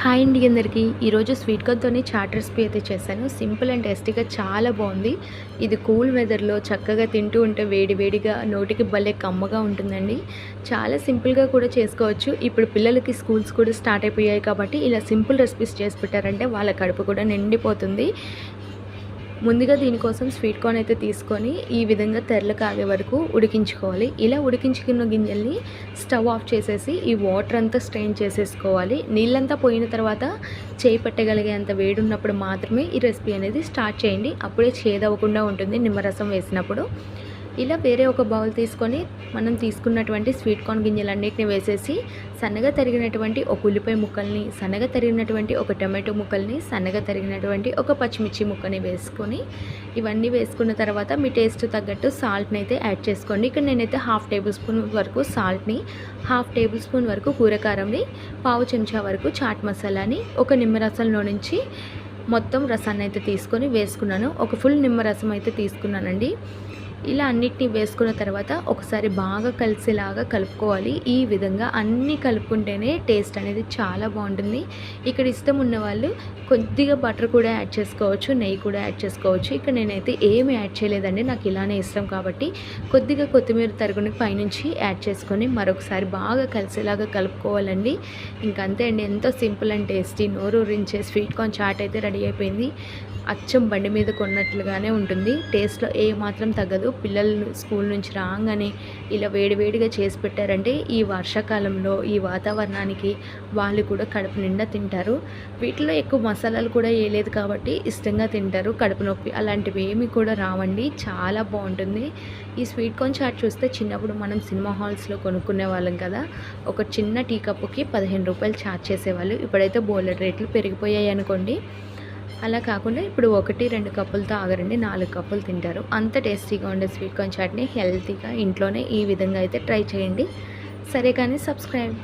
Hi అండి అందరికీ. ఈరోజు స్వీట్ కార్న్తోని చాట్ రెసిపీ అయితే చేశాను. సింపుల్ అండ్ టేస్టీగా చాలా బాగుంది. ఇది కూల్ వెదర్లో చక్కగా తింటూ ఉంటే వేడివేడిగా నోటికి భలే కమ్మగా ఉంటుందండి. చాలా సింపుల్గా కూడా చేసుకోవచ్చు. ఇప్పుడు పిల్లలకి స్కూల్స్ కూడా స్టార్ట్ అయిపోయాయి కాబట్టి ఇలా సింపుల్ రెసిపీస్ చేసి పెట్టారంటే వాళ్ళ కడుపు కూడా నిండిపోతుంది. ముందుగా దీనికోసం స్వీట్ కార్న్ అయితే తీసుకొని ఈ విధంగా తెరలు కాగే వరకు ఉడికించుకోవాలి. ఇలా ఉడికించుకున్న గింజల్ని స్టవ్ ఆఫ్ చేసేసి ఈ వాటర్ అంతా స్ట్రెయిన్ చేసేసుకోవాలి. నీళ్ళంతా పోయిన తర్వాత చేయి పట్టగలిగేంత వేడి ఉన్నప్పుడు మాత్రమే ఈ రెసిపీ అనేది స్టార్ట్ చేయండి. అప్పుడే చేదవ్వకుండా ఉంటుంది నిమ్మరసం వేసినప్పుడు. ఇలా వేరే ఒక బౌల్ తీసుకొని మనం తీసుకున్నటువంటి స్వీట్ కార్న్ గింజలన్నిటిని వేసేసి సన్నగా తరిగినటువంటి ఒక ఉల్లిపాయ ముక్కల్ని సన్నగా తరిగినటువంటి ఒక టమాటో ముక్కల్ని సన్నగా తరిగినటువంటి ఒక పచ్చిమిర్చి ముక్కని వేసుకొని ఇవన్నీ వేసుకున్న తర్వాత మీ టేస్ట్ తగ్గట్టు సాల్ట్ని అయితే యాడ్ చేసుకోండి. ఇక్కడ నేనైతే హాఫ్ టేబుల్ స్పూన్ వరకు సాల్ట్ని హాఫ్ టేబుల్ స్పూన్ వరకు కూరకారంని పావు చెంచా వరకు చాట్ మసాలాని ఒక నిమ్మరసంలో నుంచి మొత్తం రసాన్ని అయితే తీసుకొని వేసుకున్నాను. ఒక ఫుల్ నిమ్మరసం అయితే తీసుకున్నానండి. ఇలా అన్నిటినీ వేసుకున్న తర్వాత ఒకసారి బాగా కలిసేలాగా కలుపుకోవాలి. ఈ విధంగా అన్నీ కలుపుకుంటేనే టేస్ట్ అనేది చాలా బాగుంటుంది. ఇక్కడ ఇష్టం ఉన్న వాళ్ళు కొద్దిగా బటర్ కూడా యాడ్ చేసుకోవచ్చు నెయ్యి కూడా యాడ్ చేసుకోవచ్చు. ఇక్కడ నేనైతే ఏమి యాడ్ చేయలేదండి నాకు ఇలానే ఇష్టం కాబట్టి. కొద్దిగా కొత్తిమీర తరుగుని పైనుంచి యాడ్ చేసుకొని మరొకసారి బాగా కలిసేలాగా కలుపుకోవాలండి. ఇంకంతే అండి ఎంతో సింపుల్ అండ్ టేస్టీ నోరు ఊరించే స్వీట్ కార్న్ చాట్ అయితే రెడీ అయిపోయింది. అచ్చం బండి మీద కొన్నట్లుగానే ఉంటుంది. టేస్ట్లో ఏ మాత్రం తగ్గదు. పిల్లలు స్కూల్ నుంచి రాగానే ఇలా వేడివేడిగా చేసి పెట్టారంటే ఈ వర్షాకాలంలో ఈ వాతావరణానికి వాళ్ళు కూడా కడుపు నిండా తింటారు. వీటిలో ఎక్కువ మసాలాలు కూడా వేయలేదు కాబట్టి ఇష్టంగా తింటారు. కడుపు నొప్పి అలాంటివి ఏమి కూడా రావండి. చాలా బాగుంటుంది. ఈ స్వీట్ కార్న్ చాట్ చూస్తే చిన్నప్పుడు మనం సినిమా హాల్స్లో కొనుక్కునే వాళ్ళం కదా. ఒక చిన్న టీ కప్పుకి పదిహేను రూపాయలు ఛార్జ్ చేసేవాళ్ళు. ఇప్పుడైతే బోలెడ్ రేట్లు పెరిగిపోయాయి అనుకోండి. అలా కాకుండా ఇప్పుడు ఒకటి రెండు కప్పులతో ఆగరండి నాలుగు కప్పులు తింటారు. అంత టేస్టీగా ఉండే స్వీట్ కార్న్ చట్నీ హెల్తీగా ఇంట్లోనే ఈ విధంగా అయితే ట్రై చేయండి. సరే కానీ సబ్స్క్రైబ్